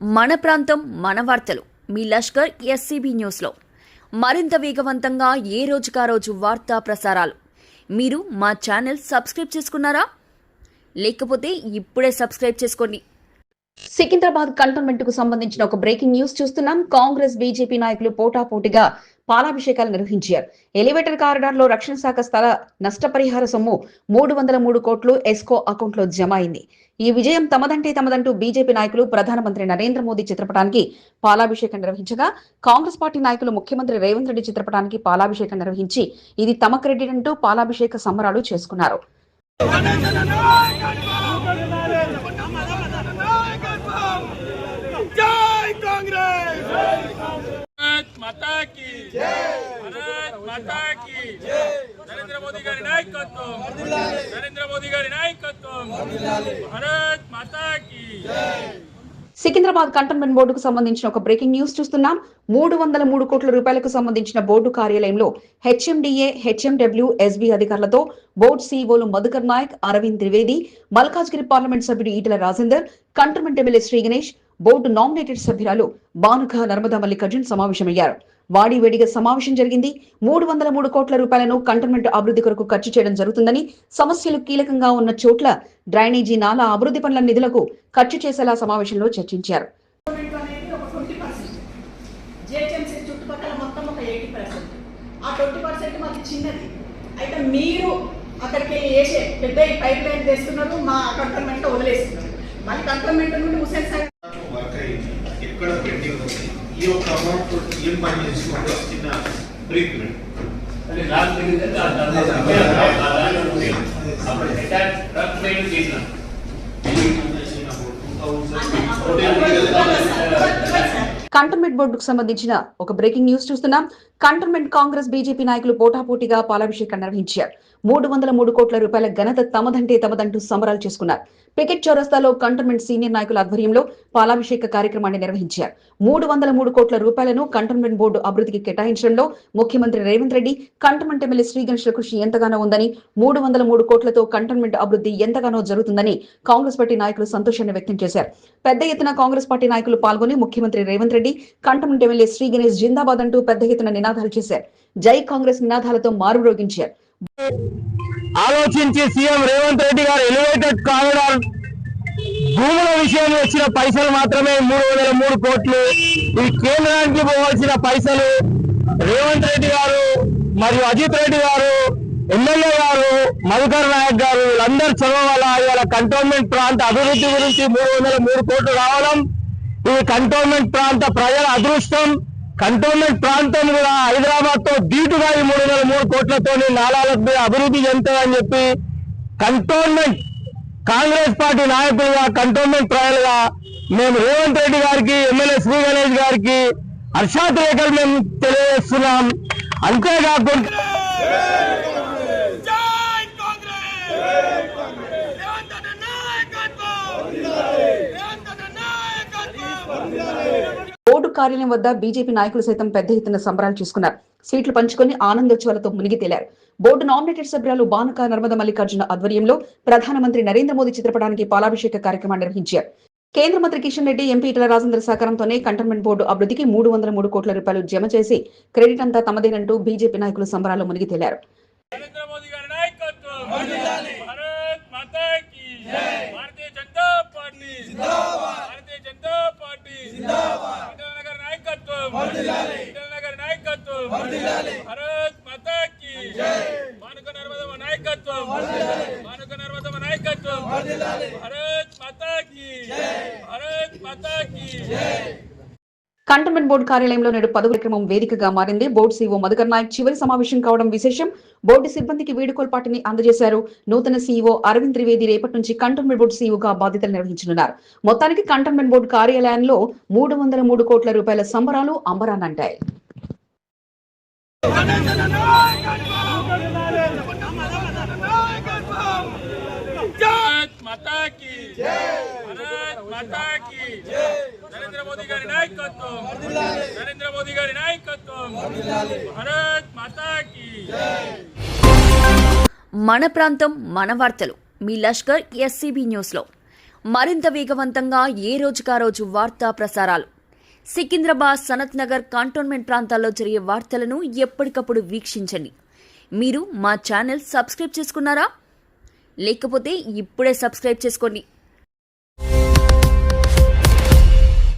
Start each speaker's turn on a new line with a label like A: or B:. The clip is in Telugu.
A: మన ప్రాంతం మన వార్తలు. మీ లష్కర్ ఎస్సీబీ న్యూస్లో. మరింత వేగవంతంగా ఏ రోజుకా రోజు వార్తా ప్రసారాలు? మీరు మా ఛానల్ సబ్స్క్రైబ్ చేసుకున్నారా? లేకపోతే ఇప్పుడే సబ్స్క్రైబ్ చేసుకోండి.
B: సికింద్రాబాద్ కంటోన్మెంట్కు సంబంధించిన ఒక బ్రేకింగ్ న్యూస్ చూస్తున్నాం. కాంగ్రెస్ బీజేపీ నాయకులు పోటాపోటీగా పాలాభిషేకాలు నిర్వహించారు. ఎలివేటర్ కారిడార్లో రక్షణ శాఖ స్థల నష్టపరిహార సొమ్ము మూడు వందల మూడు కోట్లు ఎస్కో అకౌంట్లో జమ అయింది. ఈ విజయం తమదంటే తమదంటూ బీజేపీ నాయకులు ప్రధానమంత్రి నరేంద్ర మోదీ చిత్రపటానికి పాలాభిషేకం నిర్వహించగా కాంగ్రెస్ పార్టీ నాయకులు ముఖ్యమంత్రి రేవంత్ రెడ్డి చిత్రపటానికి పాలాభిషేకం నిర్వహించి ఇది తమ క్రెడిట్ అంటూ పాలాభిషేక సంబరాలు చేసుకున్నారు.
C: భారత్ మాతాకి భారత్ నరేంద్ర మోదీ గారి నాయకత్వం. నరేంద్ర మోదీ గారి నాయకత్వం. భారత్ మాతాకి
B: సికింద్రాబాద్ కంటోన్మెంట్ బోర్డుకు సంబంధించిన ఒక బ్రేకింగ్ న్యూస్ చూస్తున్నాం. మూడు వందల మూడు కోట్ల రూపాయలకు సంబంధించిన బోర్డు కార్యాలయంలో హెచ్ఎండిఏ హెచ్ఎండబ్ల్యూ ఎస్బీ అధికారులతో బోర్డు సీఈఓలు మధుకర్ నాయక్ అరవింద్ త్రివేది మల్కాజ్గిరి పార్లమెంట్ సభ్యుడు Etela Rajender cantonment MLA Shri Ganesh board nominated సభ్యురాలు బానుక నర్మదా మల్లికార్జున్ సమావేశమయ్యారు. వాడివేడిగా సమావేశం జరిగింది. మూడు వందల మూడు కోట్ల రూపాయలను కంటోన్మెంట్ అభివృద్ధి కొరకు ఖర్చు చేయడం జరుగుతుందని సమస్యలు కీలకంగా ఉన్న చోట్ల డ్రైనేజీ నాలా అభివృద్ధి పనుల నిధులకు ఖర్చు చేసేలా సమావేశంలో చర్చించారు.
D: అయితే మీరు అక్కడికి వెళ్ళి పెద్ద పైప్ లైన్ తెస్తున్నారు మా కంటోన్మెంట్ వదిలేస్తున్నారు. మళ్ళీ కంటోన్మెంట్ నుండి హుసేన్ సాగర్
E: ఉంది ఈ యొక్క అమౌంట్ ఏం పని చేసుకోండి చిన్న ట్రీట్మెంట్
F: అంటే లాస్ట్ తెలియదు అప్పుడు హెటాక్ ట్రక్ ట్రైన్ చేసినాం
B: కంటోన్మెంట్ బోర్డుకు సంబంధించిన ఒక బ్రేకింగ్ న్యూస్ చూస్తున్నాం. కంటోన్మెంట్ కాంగ్రెస్ బీజేపీ నాయకులు పోటాపోటీగా పాలాభిషేకం నిర్వహించారు. మూడు వందల మూడు కోట్ల రూపాయల ఘనత తమదంటే తమదంటూ సంబరాలు చేసుకున్నారు. పికెట్ చౌరస్తాలో కంటోన్మెంట్ సీనియర్ నాయకుల ఆధ్వర్యంలో పాలాభిషేక కార్యక్రమాన్ని నిర్వహించారు. మూడు వందల మూడు కోట్ల రూపాయలను కంటోన్మెంట్ బోర్డు అభివృద్ధికి కేటాయించడంలో ముఖ్యమంత్రి రేవంత్ రెడ్డి కంటోన్మెంట్ ఎమ్మెల్యే శ్రీ కృషి ఎంతగానో ఉందని మూడు వందల మూడు కోట్లతో కంటోన్మెంట్ అభివృద్ధి ఎంతగానో జరుగుతుందని కాంగ్రెస్ పార్టీ నాయకులు సంతోషాన్ని వ్యక్తం చేశారు. పెద్ద ఎత్తున కాంగ్రెస్ పార్టీ నాయకులు పాల్గొని ముఖ్యమంత్రి రేవంత్ రెడ్డి కంటోన్మెంట్ ఎమ్మెల్యే శ్రీ గణేష్ జిందాబాద్ అంటూ పెద్ద ఎత్తున నినాదాలు చేశారు. జై కాంగ్రెస్ నినాదాలతో మారుమ్రోగించారు
G: ఆలోచించి సీఎం రేవంత్ రెడ్డి గారు ఎలివేటెడ్ కారిడార్ భూముల విషయంలో వచ్చిన పైసలు మాత్రమే మూడు వందల మూడు కోట్లు ఈ కేంద్రానికి పోవాల్సిన పైసలు రేవంత్ రెడ్డి గారు మరియు అజిత్ రెడ్డి గారు ఎమ్మెల్యే గారు మధుకర్ నాయక్ గారు వీళ్ళందరూ చదవాల వల్ల ఇవాళ కంటోన్మెంట్ ప్రాంత అభివృద్ధి గురించి మూడు వందల మూడు కోట్లు రావడం ఇది కంటోన్మెంట్ ప్రాంత ప్రజల అదృష్టం. కంటోన్మెంట్ ప్రాంతం కూడా హైదరాబాద్తో దీటుగా ఈ మూడు వందల మూడు కోట్లతో నాలాలకు మీద అభివృద్ధి చెందుతుందని చెప్పి కంటోన్మెంట్ కాంగ్రెస్ పార్టీ నాయకులుగా కంటోన్మెంట్ ప్రజలుగా మేము రేవంత్ రెడ్డి గారికి ఎమ్మెల్యే శ్రీ గణేష్ గారికి హర్షాతిరేకలు మేము తెలియజేస్తున్నాం. అంతేకాకుండా
B: బోర్డు కార్యాలయం వద్ద బీజేపీ నాయకులు సైతం పెద్ద ఎత్తున సంబరాలు చూసుకున్నారు. సీట్లు పంచుకొని ఆనందోత్సవాలతో మునిగి తేలారు. బోర్డు నామినేటెడ్ సభ్యురాలు బానుక నర్మద మల్లికార్జున ఆధ్వర్యంలో ప్రధానమంత్రి నరేంద్ర మోదీ చిత్రపటానికి పాలాభిషేక కార్యక్రమాన్ని నిర్వహించారు. కేంద్ర మంత్రి కిషన్ రెడ్డి ఎంపీ ఇటల రాజేంద్ర సహకారంతోనే కంటోన్మెంట్ బోర్డు అభివృద్ధికి మూడు వందల మూడు కోట్ల రూపాయలు జమ చేసి క్రెడిట్ అంతా తమదేనంటూ బీజేపీ నాయకులు సంబరాలు మునిగి తేలారు
C: నరేంద్ర మోదీ గారి నాయకత్వం భారత్ మాతా की భారతీయ జనతా పార్టీ భారతీయ జనతా పార్టీ ఈటల నగర్ నాయకత్వం. ఈటల
B: కంటోన్మెంట్ బోర్డు కార్యాలయంలో నేడు పదవి కార్యక్రమం వేదికగా మారింది బోర్డు సీఈఓ మధుకర్ నాయక్ చివరి సమావేశం కావడం విశేషం బోర్డు సిబ్బందికి వీడుకోల్ పాటిని అందజేశారు నూతన సీఈఓ అరవింద్ త్రివేది రేపటి నుంచి కంటోన్మెంట్ బోర్డు సీఈఓగా బాధ్యతలు నిర్వహించనున్నారు మొత్తానికి కంటోన్మెంట్ బోర్డు కార్యాలయంలో మూడు వందల మూడు కోట్ల రూపాయల సంబరాలు అంబరానంటాయి
C: మతాకి మతాకి నరేంద్ర మోదీ గారి నాయకత్వం నరేంద్ర మోదీ గారి నాయకత్వం భారత్ మతాకి
A: మన ప్రాంతం మన వార్తలు మీ లష్కర్ ఎస్సీబీ న్యూస్లో. మరింత వేగవంతంగా ఏ రోజుకా రోజు వార్తా ప్రసారాలు? సికింద్రాబాద్ సనత్ నగర్ కంటోన్మెంట్ ప్రాంతాల్లో జరిగే వార్తలను ఎప్పటికప్పుడు వీక్షించండి. మీరు మా ఛానల్ సబ్స్క్రైబ్ చేసుకున్నారా? లేకపోతే ఇప్పుడే సబ్స్క్రైబ్ చేసుకోండి.